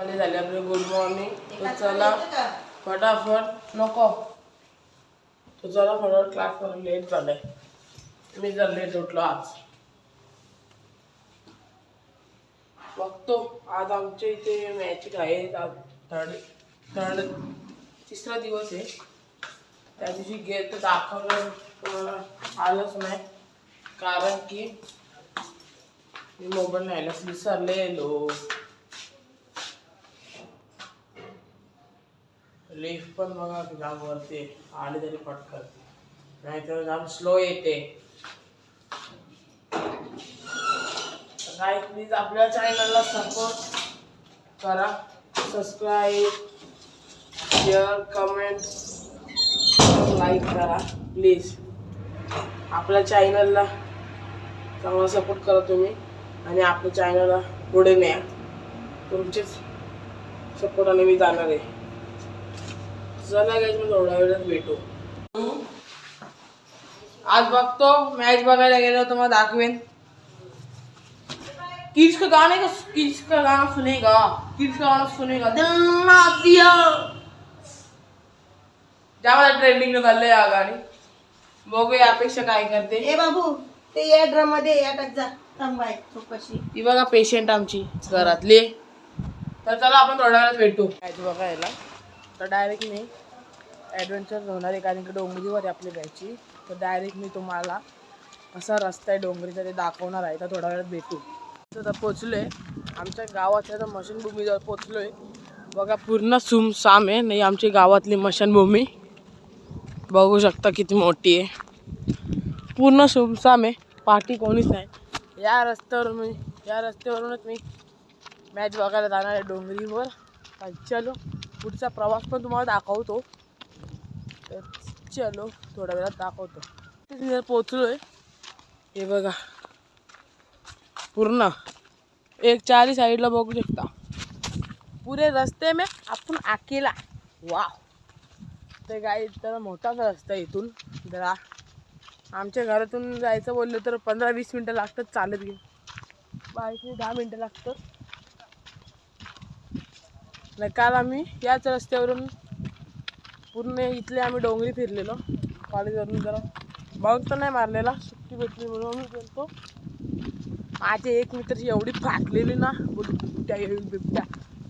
सकाळी झाली आपली गुड मॉर्निंग तर चला फटाफट नको. तर चला फटाफट क्लास करून लेट झालंय. मी जर लेट उठलो आज. बघतो. आज आमच्या इथे मॅच आहे आज थर्ड थर्ड तिसरा दिवस आहे. त्या दिवशी गेट तर दाखवलं आलंच नाही. कारण की मी मोबाईल न्यायलाच विसरलेलो. लिफ्ट पण बघा जाम वरती आली तरी पटकन. नाहीतर जाम स्लो येते. काय प्लीज आपल्या चॅनलला सपोर्ट करा. सबस्क्राईब शेअर कमेंट लाईक करा प्लीज आपल्या चॅनलला चांगला सपोर्ट करा तुम्ही आणि आपल्या चॅनलला पुढे न्या. तुमचेच सपोर्टाने मी जाणार आहे. चला गाईज मी थोड्या वेळात भेटू. आज बघतो मॅच बघायला गेलो तर मग दाखवेन. किड्स का? गाने का किड्स का? गाना सुनेगा किड्स का? गाना सुनेगा दिल दिया ज्यामध्ये ट्रेंडिंग चाललंय या गाणी. बघूया अपेक्षा काय करते. ए बाबू ते या ड्रममध्ये याटात जा. थांबाय चौकशी. ती बघा पेशंट आमची घरातली. तर चला आपण थोड्या वेळात भेटू. मॅच बघायला. तर डायरेक्ट मी ॲडव्हेंचर होणार आहे कारण की डोंगरीवर आहे आपली घ्यायची तर डायरेक्ट मी तुम्हाला असा रस्ता आहे डोंगरीचा ते दाखवणार आहे. तर थोड्या वेळात भेटू. तर पोचलो आहे आमच्या गावातल्या तर मशनभूमीजवळ पोचलो आहे बघा पूर्ण सुमसाम आहे. नाही आमची गावातली मशनभूमी. बघू शकता किती मोठी आहे. पूर्ण सुमसाम आहे. पाठी कोणीच नाही. या रस्त्यावरून मी या रस्त्यावरूनच मी मॅच बघायला जाणार आहे डोंगरीवर. चलो पुढचा प्रवास पण तुम्हाला दाखवतो. तर चलो थोड्या वेळात दाखवतो. तिथे पोचलो आहे हे बघा. पूर्ण. एक चारी साईडला बघू शकता. पुरे रस्ते में आपण अकेला वा ते गाई तर मोठाच रस्ता इथून. जरा आमच्या घरातून जायचं बोललं तर पंधरा वीस मिनटं लागतात चालत घेऊन बाईकने दहा मिनटं लागतात. नाही काल आम्ही याच रस्त्यावरून पूर्ण इथले आम्ही डोंगरी फिरलेलो. कॉलेजवरून जरा बघ तर नाही मारलेला सुट्टी भेटली म्हणून आम्ही गेलतो. माझे एक मित्र एवढी फाटलेली ना बोलू बिबट्या येईल बिबट्या.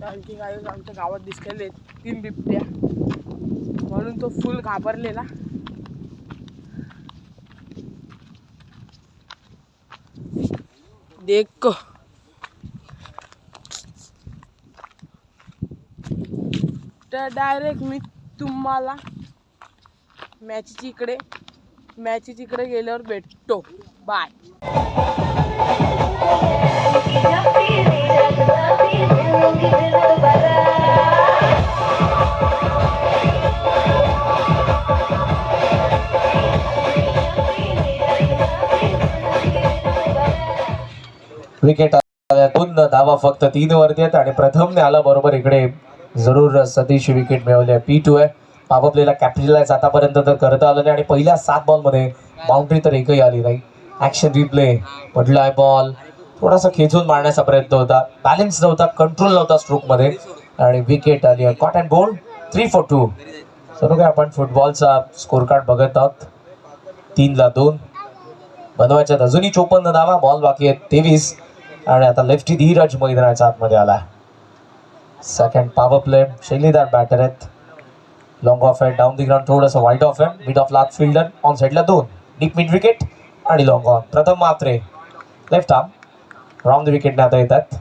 आणखी काय आमच्या गावात दिसलेले आहेत तीन बिबट्या. म्हणून तो फुल घाबरलेला. देख. डायरेक्ट मी तुम्हाला मॅचची इकडे मॅचची इकडे गेल्यावर भेटतो. बाय विकेट आल्यातून धावा फक्त तीन वरती आहेत आणि प्रथमने आला बरोबर इकडे. जरूर सतीश विकेट मिळवली आहे. पी टू आहे. पावपलेला कॅपिटलाइज आतापर्यंत तर करता आलं नाही. आणि पहिल्या सात बॉलमध्ये बाउंड्री तर एकही आली नाही. ऍक्शन रिप्ले पडलाय बॉल थोडासा खेचून मारण्याचा प्रयत्न होता. बॅलन्स नव्हता. कंट्रोल नव्हता स्ट्रोकमध्ये आणि विकेट आली आहे. Caught and bowled three for two सर्व काय आपण फुटबॉलचा स्कोर कार्ड बघत आहोत. तीनला दोन. बनवायच्यात अजूनही चोपन्न धावा. बॉल बाकी आहेत तेवीस. आणि आता लेफ्टी धीरज मैदानाच्या आतमध्ये आला सेकंड पॉवर प्ले शैलीदार बॅटर आहेत लॉंग ऑफ आहे डाऊन दी ग्राउंड थोडंसं वाईट ऑफ आहे mid off last fielder on साईडला दोन. डीप मिड विकेट आणि long on Pratham Matre. Left arm round the विकेटने आता येतात.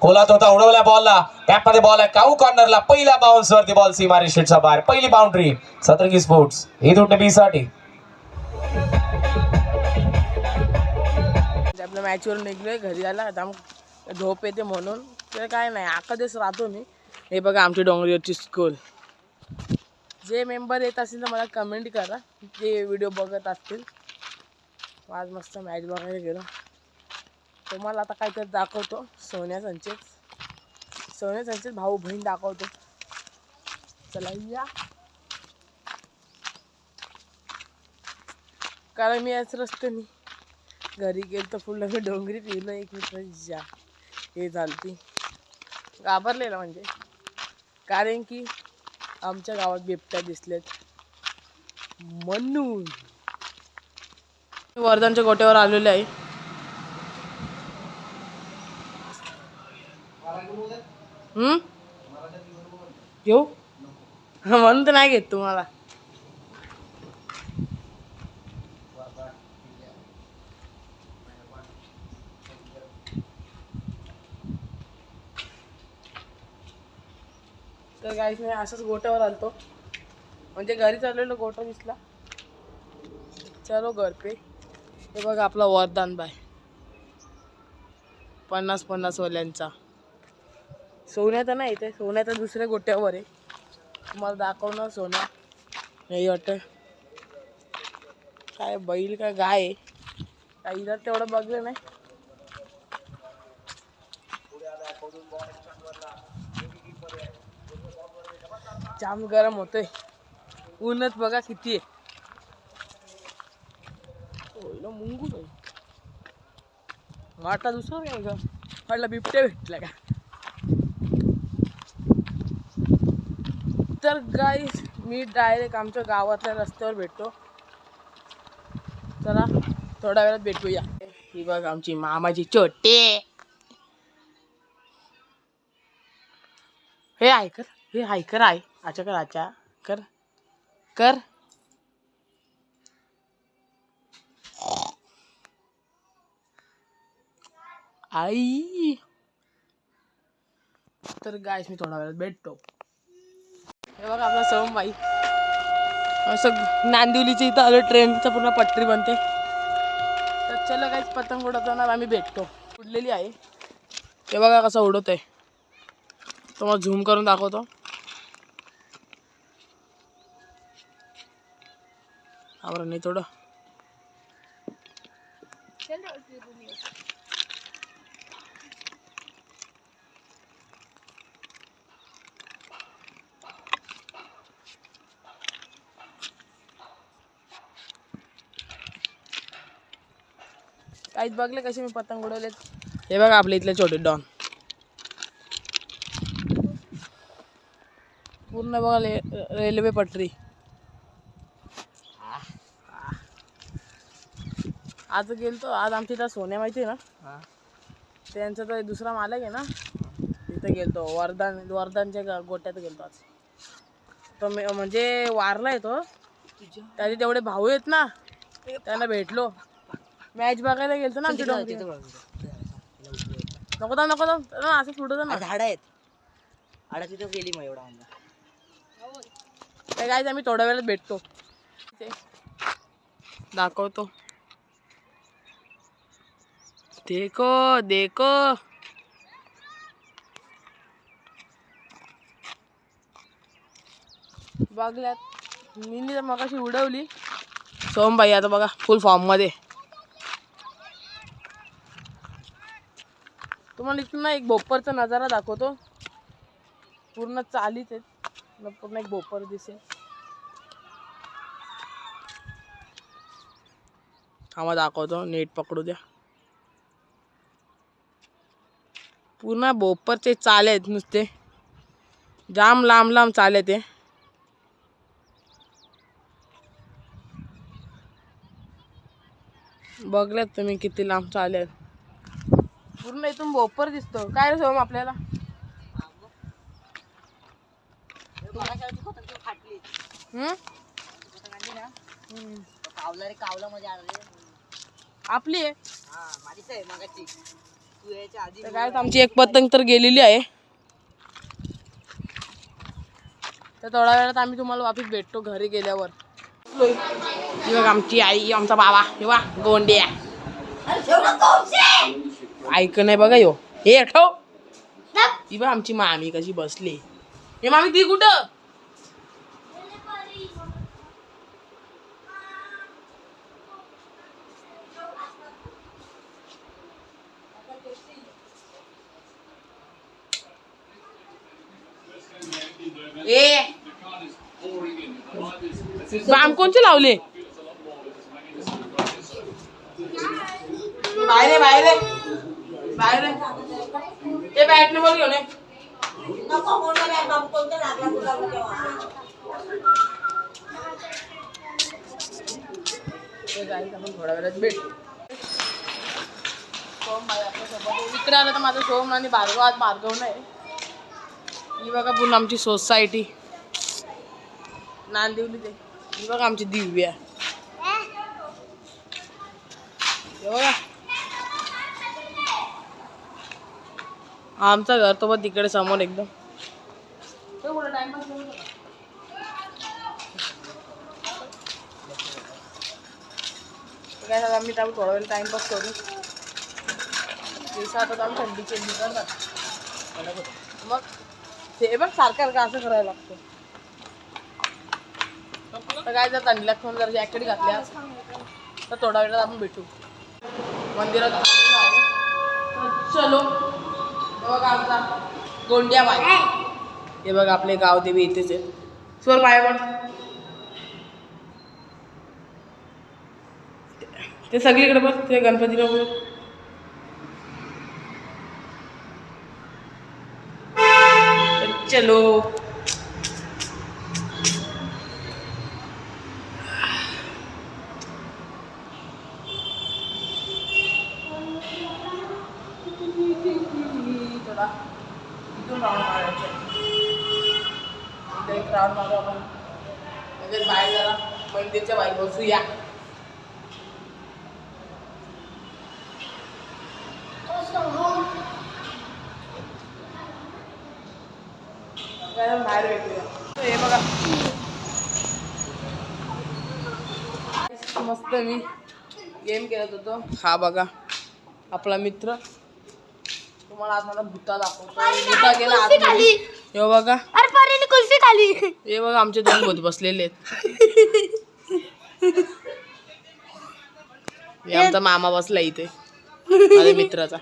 कोलात होता. उडवल्या बॉलला टॅपमध्ये बॉल आहे. काऊ कॉर्नरला पहिल्या बाउन्स वरती बॉल सीमारी शीटच्या बाहेर पहिली बाउंड्री सतरंगी स्पोर्ट्स हे दोन बी साठी. आपल्या मॅचवरून निघलोय घरी आला. आता झोप येते म्हणून. ते काय नाही आकादेच राहतो मी. हे बघा आमची डोंगरीवरची स्कूल जे मेंबर येत असतील तर मला कमेंट करा. जे व्हिडिओ बघत असतील. आज मस्त मॅच बघायला गेलो. तुम्हाला आता काहीतरी दाखवतो. सोन्या संचेत सोन्या संचेत भाऊ बहीण दाखवतो. चला या. कारण मी याच रस्त्याने घरी गेलो तर फुल मी डोंगरी पिलो एक मित्र जा. हे झालं ती. घाबरलेलं म्हणजे. कारण की आमच्या गावात बिबट्या दिसलेत. म्हणून वर्धनच्या गोट्यावर आलेले आहे. हम्म? घेऊ? म्हणून तर नाही घेत तुम्हाला. तर गाईस मी असंच गोट्यावर आलतो. म्हणजे घरी चाललेलो गोटा दिसला. चलो घर पे हे बघा आपला वरदान बाय. पन्नास पन्नास वाल्यांचा. सोन्याचा नाही ते सोन्याचा दुसऱ्या गोट्यावर आहे. तुम्हाला दाखवणार सोन्या. हे वाटतं. काय बैल काय गाय आहे. काही इथं तेवढं बघलं नाही. जाम गरम होतोय. ऊनच बघा किती आहे. मुंगू नाही वाटा दुसरा काय ग वाटलं बिबट्या भेटला का? तर गाई मी डायरेक्ट आमच्या गावातल्या रस्त्यावर भेटतो. चला थोड्या वेळात भेटूया. ही बघ आमची मामाची छोटे हे ऐकर हे ऐकर आहे. आचा कर अच्छा कर. कर. आई. तर गायस मी थोडा वेळात भेटतो हे बघा आपला सवमबाई. असं नांदिवलीच्या इथं आलो ट्रेनचं पूर्ण पटरी बनते. तर चला काहीच पतंग उडवताना आम्ही भेटतो उडलेली आहे. हे बघा कसं उडवत आहे तुम्हाला झूम करून दाखवतो. आवरण नाही थोडं. काहीच बघले कसे मी पतंग उडवलेत. हे बघा आपल्या इथले छोटे डॉन. पूर्ण बघा रेल्वे पटरी. आज गेलतो आज आमच्या इथं सोन्या माहिती आहे ना? त्यांचा तर दुसरा मालक आहे ना? तिथं गेलतो वर्धन वर्धनच्या गा- गोट्यात गेलतो आज. तो मे- म्हणजे वारलाय तो. त्याचे तेवढे भाऊ आहेत ना त्यांना भेटलो. मॅच बघायला गेलतो ना आमच्या डोंगरी. नको थांब नको थांब ना असं सोडत ना. झाड आहेत. आडा तिथं गेली मग एवढा आंबा काय आम्ही थोड्या वेळात भेटतो. ते दाखवतो. देखो देखो। बघल्यात. मी तर मगाशी उडवली. सोमबाई आता बघा फुल फॉर्ममध्ये. तुम्हाला इथून ना एक भोपरचा नजारा दाखवतो. पूर्ण चालीच आहेत. मग पूर्ण एक भोपर दिसेल. आम्हाला दाखवतो. नेट पकडू द्या. पूर्ण भोपरचे चाले आहेत नुसते. जाम लांब लांब चाले ते. बघल्यात तुम्ही किती लांब चाले आहेत. पूर्ण इथून भोपर दिसतो काय रे सोम आपल्याला? आपली आहे? तर काय आमची एक पतंग तर गेलेली आहे. तर थोड्या वेळात आम्ही तुम्हाला वापिस भेटतो घरी गेल्यावर. बघ आमची आई आमचा बाबा हे वा गोंड्या ऐक नाही बघा यो. हे ठेव. ती बघ आमची मामी कशी बसली. हे मामी ती कुठं? ए. बाम कोणचे लावले? बाहेर बाहेर बाहेर ते बॅटने बॉल घेऊन थोड्या वेळात भेट. सोम आपल्यासोबत. इकडे आलं तर माझं सोम आणि भार्गव आज भार्गव नाही ही बघा पूर्ण आमची सोसायटी नांदिवली ते. ही बघा आमची दिव्या. बघा. आमचं घर तो मग तिकडे समोर एकदम. काय झालं आम्ही त्यावर थोडा वेळ टाइमपास करू. दिवसा आता आम्ही थंडीचे मग? ते बघ सारखं सारखं असं करायला लागतं. तर काय जर थंडी लागतो म्हणून जर जॅकेट घातल्या. तर थोडा वेळात आपण भेटू. मंदिरात चलो. बघ बघा आमचा गोंडिया बाय हे बघ आपले गाव देवी इथेच आहे. स्वर पाय पण. ते सगळीकडे बघ ते गणपतीला बघ. चलो थोडा इथून राऊंड मारायचं इथे एक राऊंड मारू आपण म्हणजे बाहेर जरा मंदिरच्या बाहेर बसूया जरा बाहेर भेटूया. हे बघा. मस्त मी गेम खेळत होतो. हा बघा आपला मित्र. तुम्हाला आज मला भूता दाखवतो भूता गेला आतमध्ये. हे बघा. अरे परीने कुल्फी खाली. हे बघा आमचे दोन भूत बसलेले आहेत. आमचा मामा बसला इथे. माझ्या मित्राचा.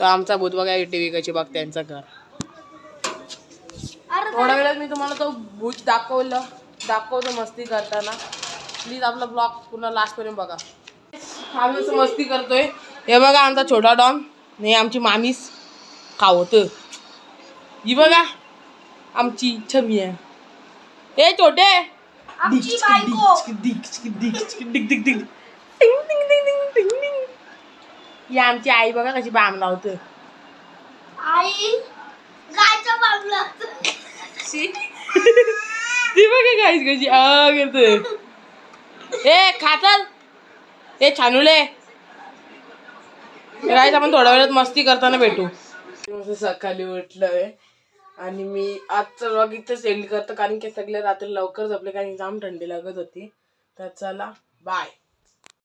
तर आमचा भूत बघा टीव्ही कशी बघ त्यांचं घर. थोड्या वेळात मी तुम्हाला तो भूत दाखवलं. दाखवतो मस्ती करताना. प्लीज आपला ब्लॉग पुन्हा लास्ट पर्यंत बघा. आम्ही असं मस्ती करतोय. हे बघा आमचा छोटा डॉन नाही आमची मामीस खावत ही बघा आमची छमी आहे. ए छोटे! ही आमची आई बघा कशी बाम लावतं आई. ती बघा गाईस कशी आ करते ए खाताल. ए छानुले. गाईस आपण थोड्या वेळात मस्ती करताना भेटू. मस्त सकाळी उठलोय आणि मी आजचं व्लॉग इथंच एंड करतो कारण की सगळे रात्री लवकर झोपले कारण जाम थंडी लागत होती. तर चला बाय